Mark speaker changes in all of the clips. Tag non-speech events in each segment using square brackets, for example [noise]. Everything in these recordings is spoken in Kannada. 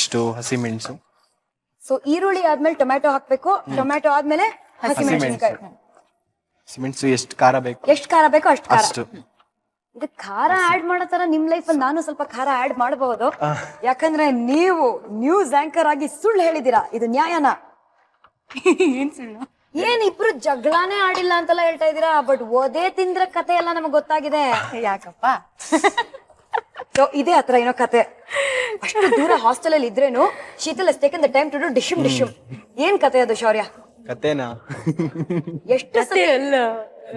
Speaker 1: ನೆಕ್ಸ್ಟ್ ಹಸಿಮೆಣಸು
Speaker 2: ಸೊ ಈರುಳ್ಳಿ ಆದ್ಮೇಲೆ ಟೊಮ್ಯಾಟೊ ಹಾಕ್ಬೇಕು. ಟೊಮ್ಯಾಟೊ ಆದ್ಮೇಲೆ ಹಸಿಮೆಣಸಿನಕಾಯಿ
Speaker 1: ಹಸಿಮೆಣಸು ಎಷ್ಟು ಖಾರ ಬೇಕು?
Speaker 2: ಎಷ್ಟು ಖಾರ ಬೇಕೋ ಅಷ್ಟು ಖಾರ.
Speaker 1: ಅಷ್ಟು.
Speaker 2: ಇದು ಖಾರ ಆಡ್ ಮಾಡೋ ತರ ನಿಮ್ ಲೈಫ್ ಅಲ್ಲಿ ನಾನು ಸ್ವಲ್ಪ ಖಾರ ಆಡ್ ಮಾಡಬಹುದು ಯಾಕಂದ್ರೆ ನೀವು ನ್ಯೂಸ್ ಆಂಕರ್ ಆಗಿ ಸುಳ್ಳು ಹೇಳಿದೀರಾ ಇದು ನ್ಯಾಯನ?
Speaker 3: ಏನ್ ಸುಳ್ಳು?
Speaker 2: ಏನ್ ಇಬ್ರು ಜಗಳಾನೇ ಆಡಿಲ್ಲ ಅಂತೆಲ್ಲ ಹೇಳ್ತಾ ಇದೀರಾ ಬಟ್ ಓದೇ ತಿಂದ್ರ ಕತೆ ಎಲ್ಲ ನಮಗ್ ಗೊತ್ತಾಗಿದೆ.
Speaker 3: ಯಾಕಪ್ಪ?
Speaker 2: ಸೊ ಇದೇ ಹತ್ರ ಏನೋ ಕತೆ. ಅಷ್ಟು ದೂರ ಹಾಸ್ಟೆಲ್ ಅಲ್ಲಿ ಇದ್ರೇನು Sheetal taken the time to do ಡಿಶಮ್ ಡಿಶಮ್ ಏನ್ ಕತೆ ಅದು ಶೌರ್ಯ?
Speaker 1: ಕತೆನಾ?
Speaker 2: ಎಷ್ಟು ಸತಿ
Speaker 3: ಅಲ್ಲ.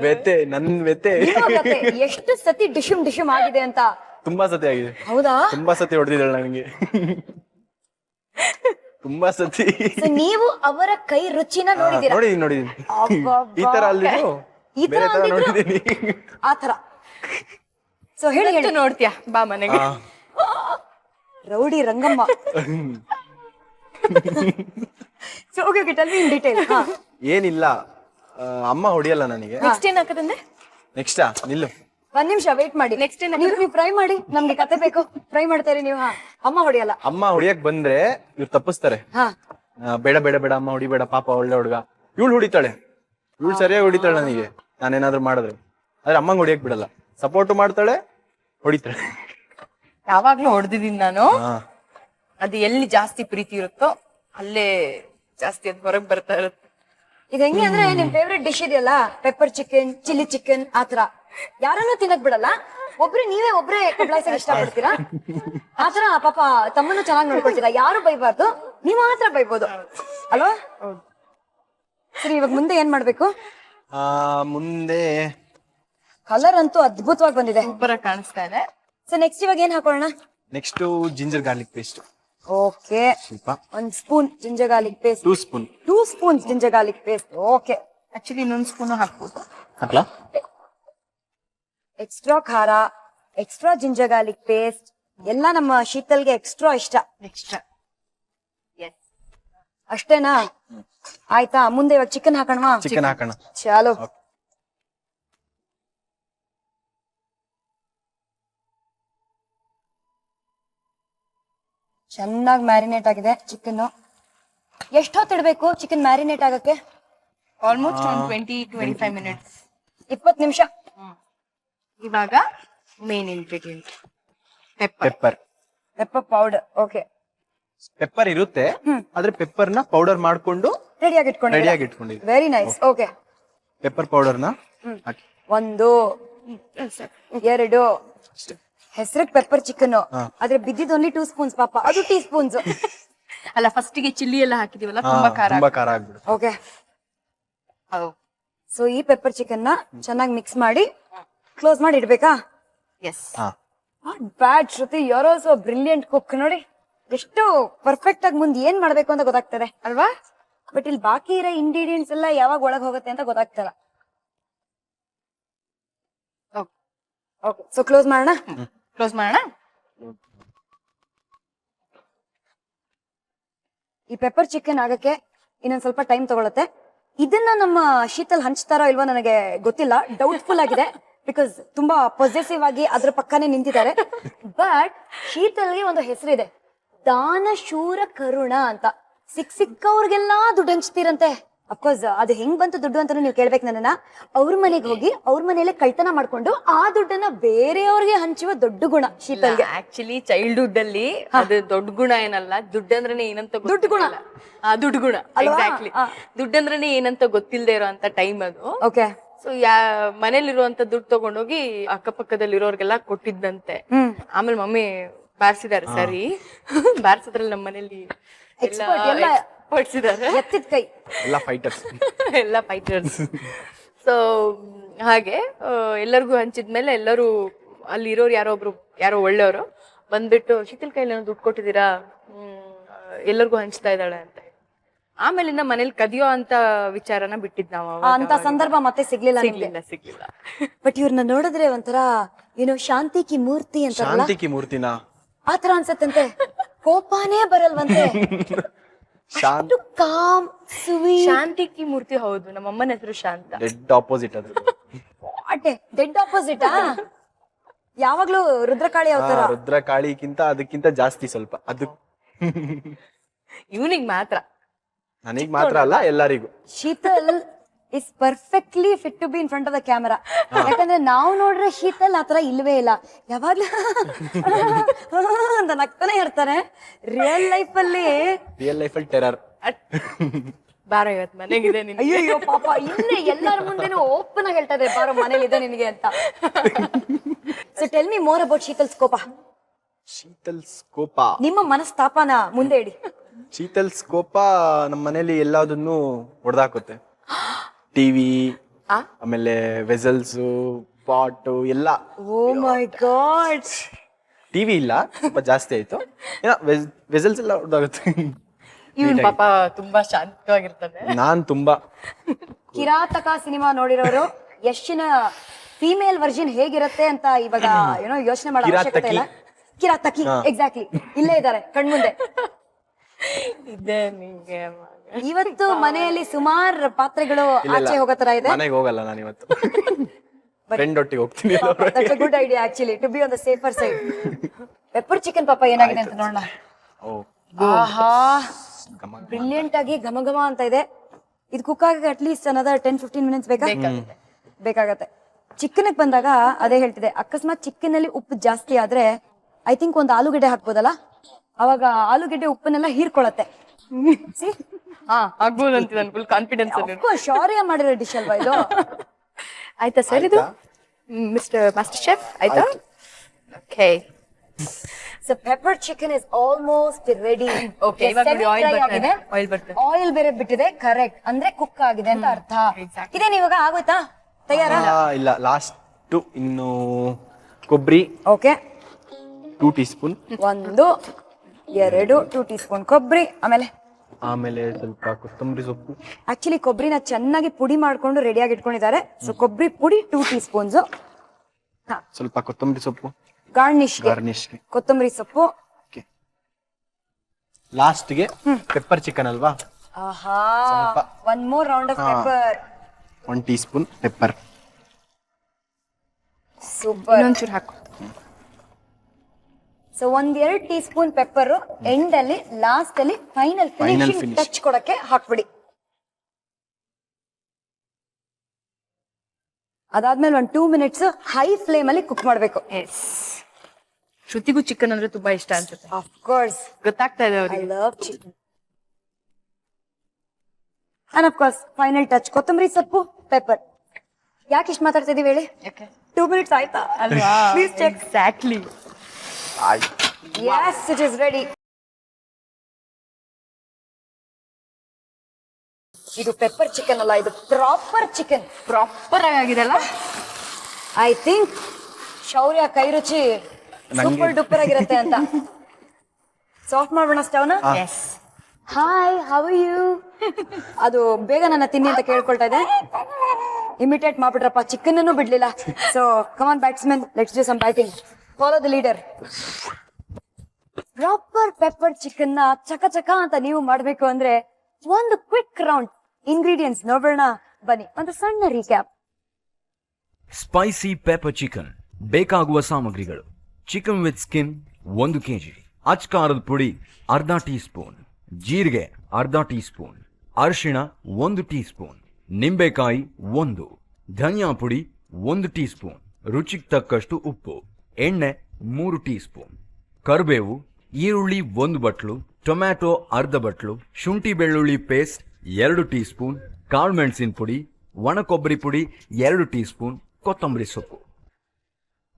Speaker 1: ವ್ಯತೆ ನನ್ ವ್ಯತೆ
Speaker 2: ಏನೋ ಕತೆ. ಎಷ್ಟು ಸತಿ ಡಿಶಮ್ ಡಿಶಮ್ ಆಗಿದೆ ಅಂತ.
Speaker 1: ತುಂಬಾ ಸತಿ ಆಗಿದೆ.
Speaker 2: ಹೌದಾ?
Speaker 1: ತುಂಬಾ ಸತಿ ಹೊಡೆದಿದ್ದಾಳೆ ನನಗೆ. ತುಂಬಾ ಸತಿ.
Speaker 2: So ನೀವು ಅವರ ಕೈ ರುಚಿನ ನೋಡಿದೀರ
Speaker 1: ನೋಡಿದೀನಿ ನೋಡಿದೀನಿ.
Speaker 2: ಅಬ್ಬಬ್ಬಾ.
Speaker 1: ಈ ತರ ಅಲ್ಲಿ
Speaker 2: ಈ ತರ
Speaker 1: ಬೇರೆ ತರ
Speaker 2: ಅಂದಿದ್ರು?
Speaker 1: ನೋಡಿದೀನಿ.
Speaker 2: ಆ ತರ ಸೊ ಹೇಳಿ ಹೇಳಿ.
Speaker 3: ನೋಡ್ತೀಯ? ಬಾ ಮನೆಗೆ.
Speaker 2: Rowdy Rangamma. So okay okay tell me in detail ಹಾ.
Speaker 1: ಏನಿಲ್ಲ. ಆ, ಅಮ್ಮ ಹೊಡಿಯಲ್ಲ ನನಗೆ.
Speaker 3: ನೆಕ್ಸ್ಟ್ ಏನ್ ಹಾಕದಂದೆ
Speaker 1: ನೆಕ್ಸ್ಟಾ ನಿಲ್ಲು.
Speaker 2: ಒಂದ್ ನಿಮಿಷ ವೇಟ್ ಮಾಡಿ.
Speaker 3: ನೆಕ್ಸ್ಟ್ ಏನ್
Speaker 2: ನೀವು ನೀವು ಫ್ರೈ ಮಾಡಿ. ನಮ್ಗೆ ಕತೆ ಬೇಕು. ಫ್ರೈ ಮಾಡ್ತಾರೆ ನೀವು ಹಾ. ಅಮ್ಮ ಹೊಡಿಯಲ್ಲ.
Speaker 1: ಅಮ್ಮ ಹೊಡಿಯಕ್ ಬಂದ್ರೆ ಇವ್ರು ತಪ್ಪಿಸ್ತಾರೆ.
Speaker 2: ಹಾ.
Speaker 1: ಆ, ಬೇಡ ಬೇಡ ಬೇಡ ಅಮ್ಮ ಹೊಡಿಬೇಡ ಪಾಪ ಒಳ್ಳೆ ಹುಡುಗ. ಇವಳು ಹೊಡಿತಾಳೆ. ಇವಳು ಸರಿಯಾಗಿ ಹೊಡಿತಾಳೆ ನನಗೆ. ನಾನೇನಾದ್ರೂ ಮಾಡಿದ್ರೆ. ಆದ್ರೆ ಅಮ್ಮಂಗ್ ಹೊಡಿಯಕ್ ಬಿಡಲ್ಲ. ಸಪೋರ್ಟ್ ಮಾಡ್ತಾಳೆ ಹೊಡಿತಾಳೆ
Speaker 3: ಯಾವಾಗ್ಲೂ ಹೊಡೆದಿದ್ದೀನಿ ನಾನು. ಅದು ಎಲ್ಲಿ ಜಾಸ್ತಿ ಪ್ರೀತಿ ಇರುತ್ತೋ ಅಲ್ಲೇ ಜಾಸ್ತಿ ಅದು ಹೊರಗೆ ಬರ್ತಾ ಇರುತ್ತೆ.
Speaker 2: ಈಗ ಹೆಂಗೆ ಅಂದ್ರೆ ನಿಮ್ ಫೇವ್ರೆಟ್ ಡಿಶ್ ಇದೆಯಲ್ಲ? ಪೆಪ್ಪರ್ ಚಿಕನ್ ಚಿಲ್ಲಿ ಚಿಕನ್ ಆತರ ಯಾರನ್ನೂ ತಿನ್ನಕ್ ಬಿಡಲ್ಲ. ಒಬ್ರು ನೀವೇ ಒಬ್ರೇ ಕಬ್ಲಾಯ್ಸಕ್ ಇಷ್ಟ ಪಡ್ತೀರಾ ಆತರ ಪಾಪ ತಮ್ಮನ್ನು ಚೆನ್ನಾಗಿ ನೋಡ್ಕೊಳ್ತೀರಾ? ಯಾರು ಬೈಬಾರ್ದು? ನೀವ್ ಮಾತ್ರ ಬೈಬೋದು. ಅಲ್ವಾ? ಸರಿ ಇವಾಗ ಮುಂದೆ ಏನ್ ಮಾಡ್ಬೇಕು?
Speaker 1: ಆ, ಮುಂದೆ
Speaker 2: ಕಲರ್ ಅಂತೂ ಅದ್ಭುತವಾಗಿ ಬಂದಿದೆ.
Speaker 3: ಸೂಪರ್ ಕಾಣಿಸ್ತಾ ಇದೆ.
Speaker 2: ಸೊ ನೆಕ್ಸ್ಟ್ ಇವಾಗ ಏನ್ ಹಾಕೋಣ
Speaker 1: next ginger garlic paste
Speaker 2: okay
Speaker 1: ಸ್ವಲ್ಪ.
Speaker 2: ಒಂದ್ spoon ginger garlic paste
Speaker 1: two spoon
Speaker 2: two spoon ginger garlic paste okay
Speaker 3: actually ಇನ್ನೊಂದ್ ಸ್ಪೂನ್ ಹಾಕ್ಬೋದು.
Speaker 1: ಹಾಕ್ಲಾ?
Speaker 2: ಎಕ್ಸ್ಟ್ರಾ ಖಾರ ಎಕ್ಸ್ಟ್ರಾ ಜಿಂಜರ್ ಗಾರ್ಲಿಕ್ ಪೇಸ್ಟ್ ಎಲ್ಲ ನಮ್ಮ ಶೀತಲ್ಗೆ ಎಕ್ಸ್ಟ್ರಾ ಇಷ್ಟ.
Speaker 3: ಎಕ್ಸ್ಟ್ರಾ ಎಸ್
Speaker 2: ಅಷ್ಟೇನಾ? ಆಯ್ತಾ? ಮುಂದೆ ಇವಾಗ ಚಿಕನ್ ಹಾಕೋಣವಾ?
Speaker 1: ಚಿಕನ್ ಹಾಕೋಣ.
Speaker 2: ಚಾಲು. ಚೆನ್ನಾಗಿ ಮ್ಯಾರಿನೇಟ್ ಆಗಿದೆ ಚಿಕನ್ ಎಷ್ಟೊತ್ತು ಇಡಬೇಕು ಚಿಕನ್ ಮ್ಯಾರಿನೇಟ್ ಆಗಕ್ಕೆ?
Speaker 3: ಆಲ್ಮೋಸ್ಟ್ ಒಂದು ಟ್ವೆಂಟಿ ಟ್ವೆಂಟಿ ಫೈವ್ ಮಿನಿಟ್ಸ್
Speaker 2: ಇಪ್ಪತ್ತು ನಿಮಿಷ.
Speaker 3: ಇವಾಗ main ingredient pepper
Speaker 1: pepper
Speaker 2: pepper powder okay
Speaker 1: pepper ಇರುತ್ತೆ ಆದ್ರೆ ಪೆಪ್ಪರ್ನ ಪೌಡರ್ ಮಾಡ್ಕೊಂಡು
Speaker 2: ರೆಡಿ ಆಗಿ ಇಟ್ಕೊಂಡು
Speaker 1: ರೆಡಿ ಆಗಿ ಇಟ್ಕೊಂಡಿದ್ವಿ
Speaker 2: ವೆರಿ ನೈಸ್ ಓಕೆ
Speaker 1: ಪೆಪ್ಪರ್ ಪೌಡರ್ನ
Speaker 2: ಒಂದು ಎರಡು ಹೆಸರಿಗೆ ಪೆಪ್ಪರ್ ಚಿಕನ್ ಆದ್ರೆ ಬಿದ್ದಿದ್ ಓನ್ಲಿ ಟೂ ಸ್ಪೂನ್ಸ್ ಪಾಪ. ಅದು ಟೀ ಸ್ಪೂನ್ಸ್ [laughs]
Speaker 3: ಅಲ್ಲ ಫಸ್ಟ್ಗೆ ಚಿಲ್ಲಿ ಎಲ್ಲ ಹಾಕಿದೀವಲ್ಲ ತುಂಬಾ ಖಾರ
Speaker 1: ತುಂಬಾ ಖಾರ ಆಗ್ಬಿಡು
Speaker 2: ಓಕೆ ಸೊ ಈ ಪೆಪ್ಪರ್ ಚಿಕನ್ನ ಚೆನ್ನಾಗಿ ಮಿಕ್ಸ್ ಮಾಡಿ ಕ್ಲೋಸ್ ಮಾಡಿ ಇಡ್ಬೇಕಾ?
Speaker 3: ಎಸ್
Speaker 1: ಹಾ.
Speaker 2: ಬ್ಯಾಡ್ ಶ್ರುತಿ ಯಾರೋ ಸೊ ಬ್ರಿಲಿಯಂಟ್ ಕುಕ್ ನೋಡಿ ಎಷ್ಟು ಪರ್ಫೆಕ್ಟ್ ಆಗಿ ಮುಂದೆ ಏನ್ ಮಾಡ್ಬೇಕು ಅಂತ ಗೊತ್ತಾಗ್ತದೆ ಅಲ್ವಾ? ಬಟ್ ಇಲ್ಲಿ ಬಾಕಿ ಇರೋ ಇಂಗ್ರೀಡಿಯೆಂಟ್ಸ್ ಎಲ್ಲ ಯಾವಾಗ ಒಳಗ್ ಹೋಗುತ್ತೆ ಅಂತ ಗೊತ್ತಾಗ್ತಲ್ಲ. ಓಕೆ ಸೊ ಕ್ಲೋಸ್ ಮಾಡೋಣ?
Speaker 3: ಕ್ಲೋಸ್ ಮಾಡೋಣ?
Speaker 2: ಈ ಪೆಪ್ಪರ್ ಚಿಕನ್ ಆಗಕ್ಕೆ ಇನ್ನೊಂದ್ ಸ್ವಲ್ಪ ಟೈಮ್ ತಗೊಳತ್ತೆ. ಇದನ್ನ ನಮ್ಮ ಶೀತಲ್ ಹಂಚ್ತಾರೋ ಇಲ್ವೋ ನನಗೆ ಗೊತ್ತಿಲ್ಲ. ಡೌಟ್ಫುಲ್ ಆಗಿದೆ ಬಿಕಾಸ್ ತುಂಬಾ ಪೊಸೆಸಿವ್ ಆಗಿ ಅದ್ರ ಪಕ್ಕನೇ ನಿಂತಿದ್ದಾರೆ. ಬಟ್ ಶೀತಲ್ಗೆ ಒಂದು ಹೆಸರಿದೆ. ದಾನ ಶೂರ ಕರುಣ ಅಂತ. ಸಿಕ್ ಸಿಕ್ಕವ್ರಿಗೆಲ್ಲಾ ದುಡ್ಡು ಹಂಚ್ತೀರಂತೆ. ಅಫ್ಕೋರ್ಸ್ ಅದು ಹೆಂಗ್ ಬಂತು ದುಡ್ಡು ಅಂತ ನೀವು ಕೇಳ್ಬೇಕು ನನ್ನನ್ನ. ಅವ್ರ ಮನೆಗೆ ಹೋಗಿ ಅವ್ರ ಮನೆಯಲ್ಲೇ ಕಳ್ತನ ಮಾಡ್ಕೊಂಡು ಆ ದುಡ್ಡನ್ನ ಬೇರೆಯವ್ರಿಗೆ ಹಂಚುವ ದೊಡ್ಡ ಗುಣ ಶೀತಲ್ಗೆ.
Speaker 3: ಆಕ್ಚುಲಿ ಚೈಲ್ಡ್ಹುಡ್ ಅಲ್ಲಿ ಅದು ದೊಡ್ಡ ಗುಣ ಏನಲ್ಲ ದುಡ್ಡು ಅಂದ್ರೆ ಏನಂತ
Speaker 2: ದುಡ್ಡು ಗುಣ.
Speaker 3: ಆ ದುಡ್ಡು ಗುಣ? ಎಕ್ಸಾಕ್ಟ್ಲಿ. ದುಡ್ಡಂದ್ರೆ ಏನಂತ ಗೊತ್ತಿಲ್ಲದೆ ಇರುವಂತ ಟೈಮ್ ಅದು.
Speaker 2: ಓಕೆ
Speaker 3: ಸೊ ಯಾ ಮನೇಲಿರುವಂತ ದುಡ್ಡು ತಗೊಂಡೋಗಿ ಅಕ್ಕಪಕ್ಕದಲ್ಲಿರೋರ್ಗೆಲ್ಲ ಕೊಟ್ಟಿದ್ದಂತೆ. ಆಮೇಲೆ ಮಮ್ಮಿ ಬಾರಿಸಿದಾರೆ ಸರಿ. [laughs] ಬಾರಿಸಿದ್ರಲ್ಲಿ ನಮ್ಮ ಮನೇಲಿ
Speaker 2: ಎತ್ತಿದ ಕೈ.
Speaker 1: ಎಲ್ಲ ಫೈಟರ್ಸ್ [laughs]
Speaker 3: ಎಲ್ಲ ಫೈಟರ್ಸ್ ಸೊ ಹಾಗೆ ಎಲ್ಲರಿಗೂ ಹಂಚಿದ್ಮೇಲೆ ಎಲ್ಲರೂ ಅಲ್ಲಿ ಇರೋರು ಯಾರೋ ಒಬ್ರು ಯಾರೋ ಒಳ್ಳೆಯವರು ಬಂದ್ಬಿಟ್ಟು ಶೀತಲ್ ಕೈಲಿ ಏನೋ ದುಡ್ಡು ಕೊಟ್ಟಿದ್ದೀರಾ? ಎಲ್ಲರಿಗೂ ಹಂಚ್ತಾ ಇದ್ದಾಳೆ ಅಂತ. ಆಮೇಲಿಂದ ಮನೇಲಿ ಕದಿಯೋ ಅಂತ ವಿಚಾರನ ಬಿಟ್ಟಿದ್ ನಾವು ಅವಾಗ.
Speaker 2: ಅಂತ ಸಂದರ್ಭ ಮತ್ತೆ ಸಿಗ್ಲಿಲ್ಲ ನಿಮ್ಗೆ?
Speaker 3: ಸಿಗ್ಲಿಲ್ಲ ಸಿಗ್ಲಿಲ್ಲ.
Speaker 2: ಬಟ್ ಇವ್ರನ್ನ ನೋಡಿದ್ರೆ ಒಂಥರ ಏನೋ ಶಾಂತಿ ಕಿ ಮೂರ್ತಿ ಅಂತಾರಲ್ಲ?
Speaker 1: ಶಾಂತಿಕಿ ಮೂರ್ತಿನ?
Speaker 2: ಆತರ ಅನ್ಸತ್ತಂತೆ. ಕೋಪಾನೇ ಬರಲ್ವಂತೆ. [laughs]
Speaker 1: ಶಾಂತ್.
Speaker 2: ಕಾಮ್ ಕಾಮ್ ಶಾಂತಿ
Speaker 3: ಕಿ ಮೂರ್ತಿ ಹೌದು. ನಮ್ಮ ಅಮ್ಮನ ಹೆಸರು ಶಾಂತ.
Speaker 1: ಡೆಡ್ ಆಪೋಸಿಟ್ ಅದು.
Speaker 2: ವಾಟ್ ಡೆಡ್ ಆಪೋಸಿಟ್ ಯಾವಾಗ್ಲೂ ರುದ್ರಕಾಳಿ
Speaker 1: ಯಾವ
Speaker 2: ಅವತಾರ
Speaker 1: ರುದ್ರಕಾಳಿಗಿಂತ ಅದಕ್ಕಿಂತ ಜಾಸ್ತಿ ಸ್ವಲ್ಪ. ಅದು.
Speaker 3: ಇವನಿಗೆ ಮಾತ್ರ.
Speaker 1: ನನಗ್ ಮಾತ್ರ ಅಲ್ಲ ಎಲ್ಲರಿಗೂ.
Speaker 2: Sheetal is perfectly fit to be in front of the camera ಯಾಕಂದ್ರೆ ನಾವು ನೋಡ್ರೆ ಶೀತಲ್ ಆತರ ಇಲ್ವೇ ಇಲ್ಲ. ಯಾವಾಗ್ಲೂ [laughs] ಅಂತ ನಗ್ತಾನೆ ಇರ್ತಾರೆ. ರಿಯಲ್ ಲೈಫ್ ಅಲ್ಲಿ
Speaker 1: ರಿಯಲ್ ಲೈಫಲ್ಲಿ ಟೆರರ್
Speaker 3: ಬಾರ ಇವತ್ತು ಮನೆಗಿದೆ ನಿನ್ಗೆ.
Speaker 2: ಅಯ್ಯೋ ಪಾಪ. ಇನ್ನೇ ಎಲ್ಲರ ಮುಂದೆನೂ ಓಪನ್ ಆಗಿ ಹೇಳ್ತಾ ಇದ್ದಾರೆ ಬಾರೋ ಮನೇಲಿ ಇದೆ ನಿನಗೆ ಅಂತ. So tell me more about Sheetal ಸ್ಕೋಪ
Speaker 1: Sheetal ಸ್ಕೋಪ
Speaker 2: ನಿಮ್ಮ ಮನಸ್ತಾಪನ ಮುಂದೆ ಇಡಿ. [laughs]
Speaker 1: ಶೀತಲ್ ಸ್ಕೋಪ ನಮ್ಮ ಮನೇಲಿ ಎಲ್ಲದನ್ನು ಹೊಡೆದಾಕುತ್ತೆ [gasps] ಟಿವಿ
Speaker 3: ಆ?
Speaker 1: ಆಮೇಲೆ ವೆಸಲ್ಸ್ ಪಾಟ್ ಎಲ್ಲ.
Speaker 2: ಓ ಮೈ ಗಾಡ್.
Speaker 1: ಟಿವಿ ಇಲ್ಲ ಸ್ವಲ್ಪ ಜಾಸ್ತಿ ಆಯ್ತು. ಏನೋ ವೆಸಲ್ಸ್ ಎಲ್ಲ ಹೊಡೆದಾಗುತ್ತೆ
Speaker 3: ಇವನ್ ಪಾಪ ತುಂಬಾ ಶಾಂತವಾಗಿರ್ತಾನೆ.
Speaker 1: ನಾನ್ ತುಂಬಾ.
Speaker 2: ಕಿರಾತಕ ಸಿನಿಮಾ ನೋಡಿರೋರು ಯಶಿನ ಫೀಮೇಲ್ ವರ್ಜನ್ ಹೇಗಿರುತ್ತೆ ಅಂತ ಇವಾಗ ಏನೋ ಯೋಚನೆ ಮಾಡೋ ಅವಶ್ಯಕತೆ ಇಲ್ಲ. ಕಿರಾತಕಿ ಎಕ್ಸಾಕ್ಟ್ಲಿ ಇಲ್ಲೇ ಇದ್ದಾರೆ ಕಣ್ಮುಂದೆ.
Speaker 3: ಇದೆ ನಿಂಗೆ.
Speaker 2: ಇವತ್ತು [laughs] ಮನೆಯಲ್ಲಿ ಸುಮಾರು ಪಾತ್ರೆಗಳು. ಆಚೆ ಹೋಗೋ ತರ ಇದೆ.
Speaker 1: ಮನೆಗೆ ಹೋಗಲ್ಲ ನಾನು ಇವತ್ತು. [laughs] ಫ್ರೆಂಡ್ ಒಟ್ಟಿಗೆ ಹೋಗ್ತೀನಿ
Speaker 2: that's a good idea actually to be on the safer side pepper chicken ಪಾಪ ಏನಾಗಿದೆ ಅಂತ ನೋಡೋಣ.
Speaker 1: ಓ
Speaker 2: ಆಹಾ. ಬ್ರಿಲಿಯಂಟ್ ಆಗಿ ಘಮ ಘಮ ಅಂತ ಇದೆ. ಇದು ಕುಕ್ ಆಗಕ್ಕೆ ಅಟ್ಲೀಸ್ಟ್ ಅನ್ನದ ಟೆನ್ ಫಿಫ್ಟೀನ್ ಮಿನಿಟ್ಸ್ ಬೇಕಾ? ಬೇಕಾಗತ್ತೆ. ಚಿಕನ್ ಬಂದಾಗ ಅದೇ ಹೇಳ್ತಿದೆ ಅಕಸ್ಮಾತ್ ಚಿಕನ್ ಅಲ್ಲಿ ಉಪ್ಪು ಜಾಸ್ತಿ ಆದ್ರೆ ಐ ಥಿಂಕ್ ಒಂದು ಆಲೂಗಡ್ಡೆ ಹಾಕ್ಬೋದಲ್ಲ? ಅವಾಗ ಆಲೂಗಡ್ಡೆ ಉಪ್ಪನ್ನೆಲ್ಲ ಹೀರ್ಕೊಳತ್ತೆ
Speaker 3: ಹಾ ಆಗ್ಬೋದು ಅಂತ ನನ್ ಫುಲ್ ಕಾನ್ಫಿಡೆನ್ಸ್ ಅಲ್ಲಿ
Speaker 2: ಶೌರ್ಯ ಮಾಡಿರೋ ಡಿಶ್ ಅಲ್ವಾ ಇದು?
Speaker 3: ಆಯ್ತಾ ಸರ್ ಇದು? ಮಿಸ್ಟರ್ ಮಾಸ್ಟರ್ ಶೆಫ್ ಆಯ್ತಾ? Okay
Speaker 2: so pepper chicken is almost ready
Speaker 3: okay ಇವಾಗ ನೋಡಿ oil ಬರ್ತದೆ. Oil.
Speaker 2: ಆಯಿಲ್ ಬೇರೆ ಬಿಟ್ಟಿದೆ ಕರೆಕ್ಟ್ ಅಂದ್ರೆ ಕುಕ್ ಆಗಿದೆ ಅಂತ ಅರ್ಥ.
Speaker 3: exactly.
Speaker 2: ಇದೇನು ಇವಾಗ ಆಗೋಯ್ತಾ? ತಯಾರ?
Speaker 1: ಇಲ್ಲ ಲಾಸ್ಟ್ ಇನ್ನು ಕೊಬ್ಬರಿ.
Speaker 2: ಓಕೆ
Speaker 1: ಟೂ ಟೀ ಸ್ಪೂನ್
Speaker 2: ಒಂದು ಎರಡು ಟೂ ಟೀ ಸ್ಪೂನ್ ಕೊಬ್ಬರಿ ಆಮೇಲೆ
Speaker 1: ಆಮೇಲೆ ಸ್ವಲ್ಪ ಕೊತ್ತಂಬರಿ ಸೊಪ್ಪು.
Speaker 2: ಆಕ್ಚುಲಿ ಕೊಬ್ಬರಿನ ಚೆನ್ನಾಗಿ ಪುಡಿ ಮಾಡ್ಕೊಂಡು ರೆಡಿಯಾಗಿ ಇಟ್ಕೊಂಡಿದ್ದಾರೆ. ಸೊ ಕೊಬ್ಬರಿ ಪುಡಿ ಟೂ ಟೀ ಸ್ಪೂನ್ಸ್
Speaker 1: ಸ್ವಲ್ಪ ಕೊತ್ತಂಬರಿ ಸೊಪ್ಪು.
Speaker 2: ಗಾರ್ನಿಶ್
Speaker 1: ಗಾರ್ನಿಶ್
Speaker 2: ಕೊತ್ತಂಬರಿ ಸೊಪ್ಪು.
Speaker 1: ಲಾಸ್ಟ್ಗೆ ಪೆಪ್ಪರ್ ಚಿಕನ್ ಅಲ್ವಾ?
Speaker 2: ಆಹಾ.
Speaker 1: ಸ್ವಲ್ಪ.
Speaker 2: One more round off. Pepper
Speaker 1: one teaspoon pepper
Speaker 2: super
Speaker 3: ಒಂಚೂರು ಹಾಕು.
Speaker 2: ಸೊ ಒಂದ್ ಎರಡ್ ಟೀ ಸ್ಪೂನ್ ಪೆಪ್ಪರ್ ಎಂಡ್ ಅಲ್ಲಿ ಲಾಸ್ಟ್ ಅಲ್ಲಿ ಫೈನಲ್ ಫಿನಿಶಿಂಗ್ ಟಚ್ ಕೊಡಕ್ಕೆ ಹಾಕ್ಬಿಡಿ. ಅದಾದ್ಮೇಲೆ ಒಂದ್ ಟೂ ಮಿನಿಟ್ಸ್ ಹೈ ಫ್ಲೇಮ್ ಅಲ್ಲಿ ಕುಕ್ ಮಾಡ್ಬೇಕು.
Speaker 3: ಎಸ್ ಶ್ರುತಿಗೂ ಚಿಕನ್ ಅಂದ್ರೆ ತುಂಬಾ ಇಷ್ಟ ಅನ್ಸುತ್ತೆ.
Speaker 2: ಆಫ್ ಕೋರ್ಸ್
Speaker 3: ಗೊತ್ತಾಗ್ತಾ ಇದೆ
Speaker 2: I love chicken and of course final touch ಕೊತ್ತಂಬರಿ ಸೊಪ್ಪು ಪೆಪ್ಪರ್ ಯಾಕೆ ಇಷ್ಟು ಮಾತಾಡ್ತಾ ಇದೀವಿ ಹೇಳಿ?
Speaker 3: ಯಾಕೆ?
Speaker 2: ಟೂ ಮಿನಿಟ್ಸ್ ಆಯ್ತಾ?
Speaker 3: ಅಲ್ವಾ?
Speaker 2: Please check
Speaker 3: exactly
Speaker 2: Yes, it is ready. ಇದು ಪೆಪ್ಪರ್ ಚಿಕನ್ ಅಲ್ಲ ಇದು ಪ್ರಾಪರ್ ಚಿಕನ್
Speaker 3: ಪ್ರಾಪರ್ ಆಗಿದೆಲ್ಲ
Speaker 2: ಐ ಥಿಂಕ್ ಶೌರ್ಯ ಕೈ ರುಚಿ ಸೂಪರ್ ಡೂಪರ್ ಆಗಿರುತ್ತೆ ಅಂತ. ಸಾಫ್ಟ್ ಮಾಡೋಣ ಸ್ಟವ್ನ
Speaker 3: ಎಸ್
Speaker 2: ಹಾಯ್ ಹೌ ಯು ಅದು ಬೇಗ ನನ್ನ ತಿನ್ನಿ ಅಂತ ಕೇಳ್ಕೊಳ್ತಾ ಇದೆ. ಇಮಿಟೇಟ್ ಮಾಡ್ಬಿಟ್ರಪ್ಪ ಚಿಕನ್ ಬಿಡ್ಲಿಲ್ಲ. So come on batsman let's do some batting follow the leader proper pepper ಚಿಕನ್ನ ಚಕ ಚಕ ಅಂತ ನೀವು ಮಾಡಬೇಕು ಅಂದ್ರೆ ಒಂದು ಕ್ವಿಕ್ ರೌಂಡ್ ಇಂಗ್ರೀಡಿಯೆಂಟ್ಸ್ ನೋಡೋಣ. ಬನ್ನಿ, ಒಂದು ಸಣ್ಣ ರೀಕ್ಯಾಪ್
Speaker 4: ಸ್ಪೈಸಿ ಪೆಪ್ಪರ್ ಚಿಕನ್ ಬೇಕಾಗುವ ಸಾಮಗ್ರಿಗಳು. ಚಿಕನ್ ವಿತ್ ಸ್ಕಿನ್ ಒಂದು ಕೆಜಿ. ಅಚ್ಕಾರದ ಪುಡಿ, ಅರ್ಧ ಟೀ ಸ್ಪೂನ್ ಜೀರಿಗೆ, ಅರ್ಧ ಟೀ ಸ್ಪೂನ್ ಅರಿಶಿಣ, ಒಂದು ಟೀ ಸ್ಪೂನ್ ನಿಂಬೆಕಾಯಿ, ಒಂದು. ಧನಿಯಾ ಪುಡಿ, ಒಂದು ಟೀ ಸ್ಪೂನ್ ರುಚಿಗೆ ತಕ್ಕಷ್ಟು ಉಪ್ಪು. ಎಣ್ಣೆ ಮೂರು ಟೀ ಸ್ಪೂನ್ ಕರಿಬೇವು, ಈರುಳ್ಳಿ ಒಂದು ಬಟ್ಲು, ಟೊಮ್ಯಾಟೊ ಅರ್ಧ ಬಟ್ಲು, ಶುಂಠಿ ಬೆಳ್ಳುಳ್ಳಿ ಪೇಸ್ಟ್ ಎರಡು ಟೀ ಸ್ಪೂನ್ ಕಾಳು ಮೆಣಸಿನ ಪುಡಿ ಒಣ ಕೊಬ್ಬರಿ ಪುಡಿ ಎರಡು ಟೀ ಸ್ಪೂನ್ ಕೊತ್ತಂಬರಿ ಸೊಪ್ಪು.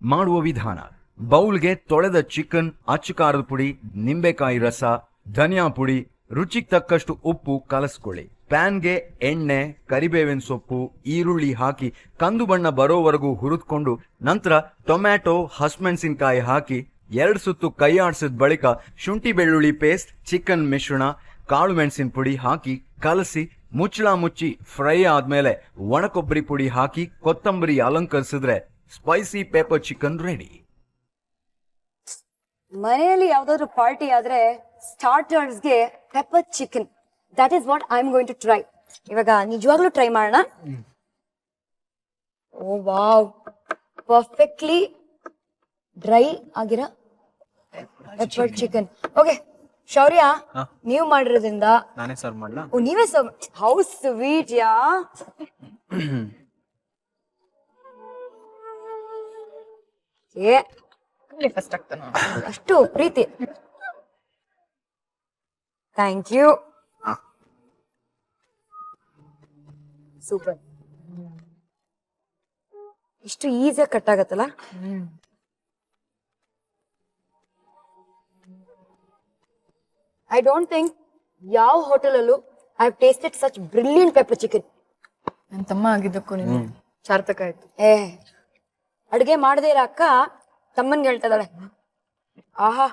Speaker 4: ಮಾಡುವ ವಿಧಾನ, ಬೌಲ್ಗೆ ತೊಳೆದ ಚಿಕನ್ ಅಚ್ಚು ಪುಡಿ, ನಿಂಬೆಕಾಯಿ ರಸ, ಧನಿಯಾ ಪುಡಿ, ರುಚಿಗೆ ತಕ್ಕಷ್ಟು ಉಪ್ಪು ಕಲಸ್ಕೊಳ್ಳಿ. ಪ್ಯಾನ್ಗೆ ಎಣ್ಣೆ, ಕರಿಬೇವಿನ ಸೊಪ್ಪು, ಈರುಳ್ಳಿ ಹಾಕಿ ಕಂದು ಬಣ್ಣ ಬರೋವರೆಗೂ ಹುರಿದ್ಕೊಂಡು ನಂತರ ಟೊಮ್ಯಾಟೊ, ಹಸಿಮೆಣಸಿನಕಾಯಿ ಹಾಕಿ ಎರಡು ಸುತ್ತು ಕೈ ಆಡಿಸಿದ ಬಳಿಕ ಶುಂಠಿ ಬೆಳ್ಳುಳ್ಳಿ ಪೇಸ್ಟ್, ಚಿಕನ್ ಮಿಶ್ರಣ, ಕಾಳು ಮೆಣಸಿನ ಪುಡಿ ಹಾಕಿ ಕಲಸಿ ಮುಚ್ಚಳ ಮುಚ್ಚಿ ಫ್ರೈ ಆದ್ಮೇಲೆ ಒಣ ಕೊಬ್ಬರಿ ಪುಡಿ ಹಾಕಿ ಕೊತ್ತಂಬರಿ ಅಲಂಕರಿಸಿದ್ರೆ ಸ್ಪೈಸಿ ಪೇಪರ್ ಚಿಕನ್ ರೆಡಿ.
Speaker 2: ಮನೆಯಲ್ಲಿ ಯಾವ್ದಾದ್ರು ಪಾರ್ಟಿ ಆದ್ರೆ ಸ್ಟಾರ್ಟರ್ಸ್ಗೆ pepper chicken that is what I am going to try ಇವಾಗ ನಿಜವಾಗ್ಲೂ ಟ್ರೈ ಮಾಡೋಣ. Oh wow. ಪರ್ಫೆಕ್ಟ್ಲಿ ಡ್ರೈ ಆಗಿರೋ ಪೆಪ್ಪರ್ ಚಿಕನ್ ಓಕೆ ಶೌರ್ಯ ನೀವ್ ಮಾಡಿರೋದ್ರಿಂದ
Speaker 1: ನಾನೇ ಸರ್ವ್ ಮಾಡ್ಲಾ?
Speaker 2: ಓ ನೀವೇ ಸರ್ವ್ ಹೌ ಸ್ವೀಟ್ ಯಾ. ಏ
Speaker 3: ಫಸ್ಟ್ ಆಗ್ತಾನ?
Speaker 2: ಅಷ್ಟು ಪ್ರೀತಿ. ಥ್ಯಾಂಕ್ ಯು ಸೂಪರ್ ಇಷ್ಟು ಈಸಿಯಾಗಿ ಕಟ್ ಆಗತ್ತಲ್ಲ? ಐ ಡೋಂಟ್ ಥಿಂಕ್ ಯಾವ ಹೋಟೆಲಲ್ಲೂ I have tasted such brilliant pepper chicken
Speaker 3: ನನ್ನ ತಮ್ಮ ಆಗಿದ್ದಕ್ಕೂ ನೀನು ಸಾರ್ಥಕ ಆಯ್ತು.
Speaker 2: ಏ ಅಡುಗೆ ಮಾಡದೇ ಇರೋ ಅಕ್ಕ ತಮ್ಮನ್ಗೆ ಹೇಳ್ತದಾಳೆ ಆಹಾ.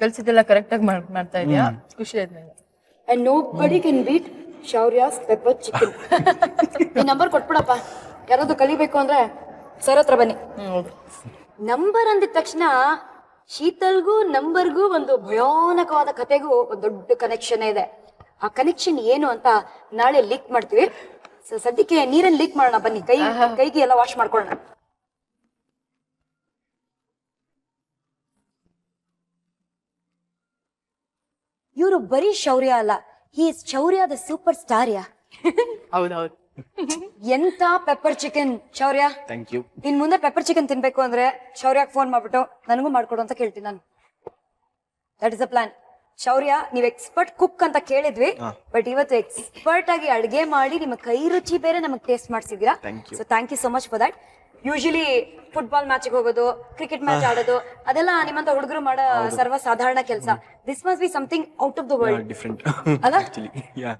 Speaker 3: ಕೆಲ್ಸದೆಲ್ಲ ಕರೆಕ್ಟ್ ಆಗಿ ಮಾಡ್ತಾ ಇದೆಯಾ? ಖುಷಿ ಆಯ್ತು ನನಗೆ
Speaker 2: and nobody can beat Shaurya's pepper chicken ಈ ನಂಬರ್ ಕೊಟ್ಬಿಡಪ್ಪ. ಯಾರಾದ್ರು ಕಲಿಬೇಕು ಅಂದ್ರೆ ಸರ್ ಹತ್ರ ಬನ್ನಿ. ನಂಬರ್ ಅಂದಿದ ತಕ್ಷಣ ಶೀತಲ್ಗೂ ನಂಬರ್ಗೂ ಒಂದು ಭಯಾನಕವಾದ ಕತೆಗೂ ಒಂದು ದೊಡ್ಡ ಕನೆಕ್ಷನ್ ಇದೆ. ಆ ಕನೆಕ್ಷನ್ ಏನು ಅಂತ ನಾಳೆ ಲೀಕ್ ಮಾಡ್ತೀವಿ. ಸೊ ಸದ್ಯಕ್ಕೆ ನೀರಲ್ಲಿ ಲೀಕ್ ಮಾಡೋಣ ಬನ್ನಿ. ಕೈ ಕೈಗೆ ಎಲ್ಲ ವಾಶ್ ಮಾಡ್ಕೊಳ್ಳೋಣ. ಇವರು ಬರೀ ಶೌರ್ಯ ಅಲ್ಲ. ಈ Shaurya the superstar yeah
Speaker 3: ಹೌದೌದು.
Speaker 2: ಎಂತ pepper chicken Shaurya
Speaker 1: thank you
Speaker 2: ಇನ್ ಮುಂದೆ ಪೆಪ್ಪರ್ ಚಿಕನ್ ತಿನ್ಬೇಕು ಅಂದ್ರೆ ಶೌರ್ಯಕ್ಕೆ ಫೋನ್ ಮಾಡ್ಬಿಟ್ಟು ನನಗೂ ಮಾಡ್ಕೊಡು ಅಂತ ಕೇಳ್ತೀನಿ ನಾನು. That is a plan Shaurya ನೀವ್ ಎಕ್ಸ್ಪರ್ಟ್ ಕುಕ್ ಅಂತ ಕೇಳಿದ್ವಿ ಬಟ್ ಇವತ್ತು ಎಕ್ಸ್ಪರ್ಟ್ ಆಗಿ ಅಡ್ಗೆ ಮಾಡಿ ನಿಮ್ಮ ಕೈ ರುಚಿ ಬೇರೆ ನಮಗೆ ಟೇಸ್ಟ್ ಮಾಡಿಸಿದೀರಾ
Speaker 1: Thank you.
Speaker 2: So thank you so much for that usually football match ಹೋಗೋದು ಕ್ರಿಕೆಟ್ ಮ್ಯಾಚ್ ಆಡೋದು ಅದೆಲ್ಲ ನಿಮ್ಮಂತ ಹುಡುಗರು ಮಾಡೋ ಸರ್ವ ಸಾಧಾರಣ ಕೆಲಸ. This must be something out of the world
Speaker 1: different
Speaker 2: ಅಲ್ಲ? [laughs]
Speaker 1: ಆಕ್ಚುಲಿ ಯಾ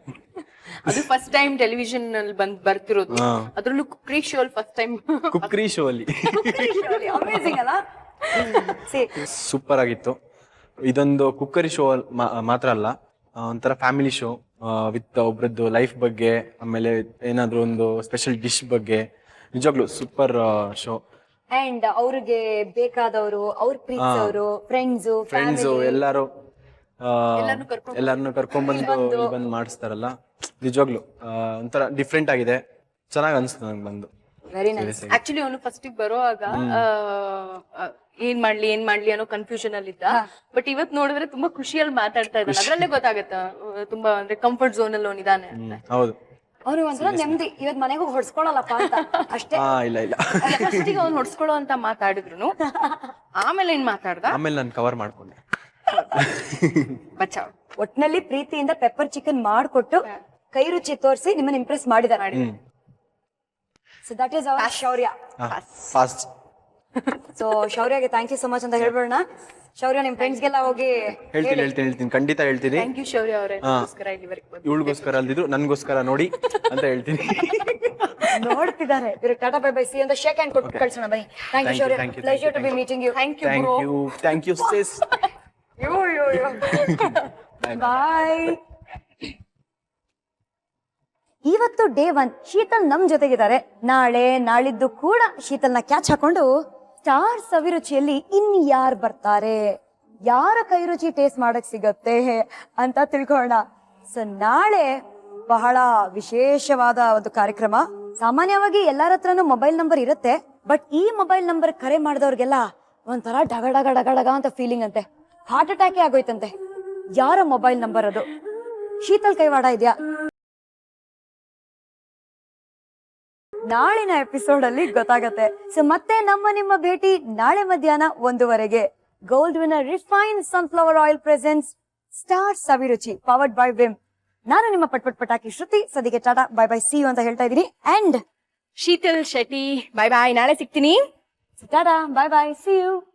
Speaker 3: ಅದು ಫಸ್ಟ್ ಟೈಮ್ ಟೆಲಿವಿಷನ್ ಅಲ್ಲಿ ಬಂದ್ ಬರ್ತಿರೋದು. ಅದ್ರಲ್ಲೂ ಕುಕ್ರಿ ಶೋ ಅಲ್ಲಿ ಫಸ್ಟ್ ಟೈಮ್
Speaker 1: ಕುಕ್ರಿ ಶೋ ಅಲ್ಲಿ.
Speaker 2: ಅಮೇಸಿಂಗ್ ಅಲ್ಲ. [laughs] ಸಿ
Speaker 1: ಸೂಪರ್ ಆಗಿತ್ತು. ಇದೊಂದು ಕುಕ್ಕರಿ ಶೋ ಮಾತ್ರ ಅಲ್ಲ. ಒಂಥರ ಫ್ಯಾಮಿಲಿ ಶೋ ವಿತ್ ಒಬ್ರದ್ದು ಲೈಫ್ ಬಗ್ಗೆ ಆಮೇಲೆ ಏನಾದ್ರು ಒಂದು ಸ್ಪೆಷಲ್ ಡಿಶ್ ಬಗ್ಗೆ. ನಿಜವಾಗ್ಲು ಸೂಪರ್ ಶೋ
Speaker 2: ಅಂಡ್ ಅವ್ರಿಗೆ ಬೇಕಾದವರು ಅವ್ರ ಪ್ರೀತಿಸವರು ಫ್ರೆಂಡ್ಸ್
Speaker 1: ಫ್ರೆಂಡ್ಸ್ ಎಲ್ಲಾರು ಎಲ್ಲಾರನ್ನು ಕರ್ಕೊಂಡ್ಬಂದು ಇಲ್ಲಿ ಬಂದು. ಮಾಡಿಸ್ತಾರಲ್ಲ? ನಿಜವಾಗ್ಲು ಆ, ಒಂಥರ ಡಿಫ್ರೆಂಟ್ ಆಗಿದೆ. ಚೆನ್ನಾಗಿ ಅನ್ಸುತ್ತೆ ನಂಗೆ ಬಂದು.
Speaker 2: ವೆರಿ ನೈಸ್
Speaker 3: ಆಕ್ಚುಲಿ ಅವನು ಫಸ್ಟ್ ಬರುವಾಗ ಏನ್ ಮಾಡ್ಲಿ ಏನ್ ಮಾಡ್ಲಿ ಅನ್ನೋ ಕನ್ಫ್ಯೂಷನ್ ಅಲ್ಲಿ ಇದ್ದ. ಬಟ್ ಇವತ್ ನೋಡಿದ್ರೆ ತುಂಬಾ ಖುಷಿಯಲ್ಲಿ ಮಾತಾಡ್ತಾ ಇದ್ದಾನೆ. ಅದ್ರಲ್ಲೇ ಗೊತ್ತಾಗತ್ತ ತುಂಬಾ ಅಂದ್ರೆ ಕಂಫರ್ಟ್ ಝೋನ್ ಅಲ್ಲಿ ಅವನಿದಾನೆ
Speaker 1: ಹೌದು.
Speaker 2: ಅವ್ರು ಒಂಥರ ನೆಮ್ಮದಿ. ಇವತ್ ಮನೆಗೆ ಹೋಗಿ ಹೊಡ್ಸ್ಕೊಳಲ್ಲಪ್ಪ ಅಂತ. ಅಷ್ಟೇ.
Speaker 1: ಹಾ ಇಲ್ಲ ಇಲ್ಲ.
Speaker 3: ಫಸ್ಟಿಗೆ ಅವ್ನು ಹೊಡ್ಸ್ಕೊಳ್ಳೋ ಅಂತ ಮಾತಾಡಿದ್ರು ಆಮೇಲೆ ಏನ್ ಮಾತಾಡ್ದ?
Speaker 1: ಆಮೇಲೆ ನಾನು ಕವರ್ ಮಾಡ್ಕೊಂಡೆ.
Speaker 3: ಬಚಾವ್
Speaker 2: ಒಟ್ನಲ್ಲಿ ಪ್ರೀತಿಯಿಂದ ಪೆಪ್ಪರ್ ಚಿಕನ್ ಮಾಡ್ಕೊಟ್ಟು ಕೈ ರುಚಿ ತೋರಿಸಿ ನಿಮ್ಮನ್ನ ಇಂಪ್ರೆಸ್ ಮಾಡಿದಾರೆ so that is our Shaurya.
Speaker 1: Fast
Speaker 2: so ಶೌರ್ಯಗೆ thank you so much ಅಂತ ಹೇಳ್ಬೋಣ ಶೌರ್ಯ ನಿಮ್ ಫ್ರೆಂಡ್ಸ್ಗೆಲ್ಲ ಹೋಗಿ
Speaker 1: ಹೇಳ್ತೀನಿ ಹೇಳ್ತೀನಿ ಹೇಳ್ತೀನಿ. ಖಂಡಿತ ಹೇಳ್ತೀನಿ.
Speaker 3: ಥ್ಯಾಂಕ್ ಯು ಶೌರ್ಯ ಅವರೇ.
Speaker 1: ಇವಳಿಗೋಸ್ಕರ ಅಲ್ದಿದ್ರು ನನ್ಗೋಸ್ಕರ ನೋಡಿ ಅಂತ ಹೇಳ್ತೀನಿ.
Speaker 2: ನೋಡ್ತಿದ್ದಾರೆ. ಇವ್ರು ಟಾಟಾ ಬೈ ಬೈ ಸಿ ಅಂತ ಶೇಕ್ ಹ್ಯಾಂಡ್ ಕೊಟ್ಟು ಕಳ್ಸೋಣ ಬನ್ನಿ. Thank you Shaurya. Pleasure to be meeting you thank you
Speaker 1: thank you thank you sis
Speaker 2: bye ಇವತ್ತು ಡೇ ಒನ್ ಶೀತಲ್ ನಮ್ ಜೊತೆಗಿದ್ದಾರೆ. ನಾಳೆ ನಾಳಿದ್ದು ಕೂಡ ಶೀತಲ್ನ ಕ್ಯಾಚ್ ಹಾಕೊಂಡು ಸ್ಟಾರ್ ಸವಿರುಚಿಯಲ್ಲಿ ಇನ್ ಯಾರು ಬರ್ತಾರೆ? ಯಾರ ಕೈರುಚಿ ಟೇಸ್ಟ್ ಮಾಡಕ್ ಸಿಗತ್ತೆ ಅಂತ ತಿಳ್ಕೊಳ್ಳೋಣ. ಸೊ ನಾಳೆ ಬಹಳ ವಿಶೇಷವಾದ ಒಂದು ಕಾರ್ಯಕ್ರಮ. ಸಾಮಾನ್ಯವಾಗಿ ಎಲ್ಲರ ಹತ್ರನೂ ಮೊಬೈಲ್ ನಂಬರ್ ಇರುತ್ತೆ ಬಟ್ ಈ ಮೊಬೈಲ್ ನಂಬರ್ ಕರೆ ಮಾಡಿದವ್ರಿಗೆಲ್ಲ ಒಂಥರ ಡಗ ಡಗಡಗ ಡಗ ಡಗ ಅಂತ. ಫೀಲಿಂಗ್ ಅಂತೆ ಹಾರ್ಟ್ ಅಟ್ಯಾಕೇ ಆಗೋಯ್ತಂತೆ. ಯಾರ ಮೊಬೈಲ್ ನಂಬರ್ ಅದು? ಶೀತಲ್ ಕೈವಾಡ ಇದೆಯಾ? ನಾಳಿನ ಎಪಿಸೋಡ್ ಅಲ್ಲಿ ಗೊತ್ತಾಗತ್ತೆ. ಸೊ ಮತ್ತೆ ನಮ್ಮ ನಿಮ್ಮ ಭೇಟಿ ನಾಳೆ ಮಧ್ಯಾಹ್ನ ಒಂದುವರೆಗೆ. Gold winner refine sunflower oil presents star Saviruchi powered by Vim ನಾನು ನಿಮ್ಮ ಪಟ್ಪಟ್ ಪಟಾಕಿ Shruti ಸದಿಗೆ tata bye bye see you ಅಂತ ಹೇಳ್ತಾ ಇದ್ದೀನಿ. And
Speaker 3: Sheetal Shetty bye bye ನಾಳೆ ಸಿಗ್ತೀನಿ.
Speaker 2: Tata bye bye see you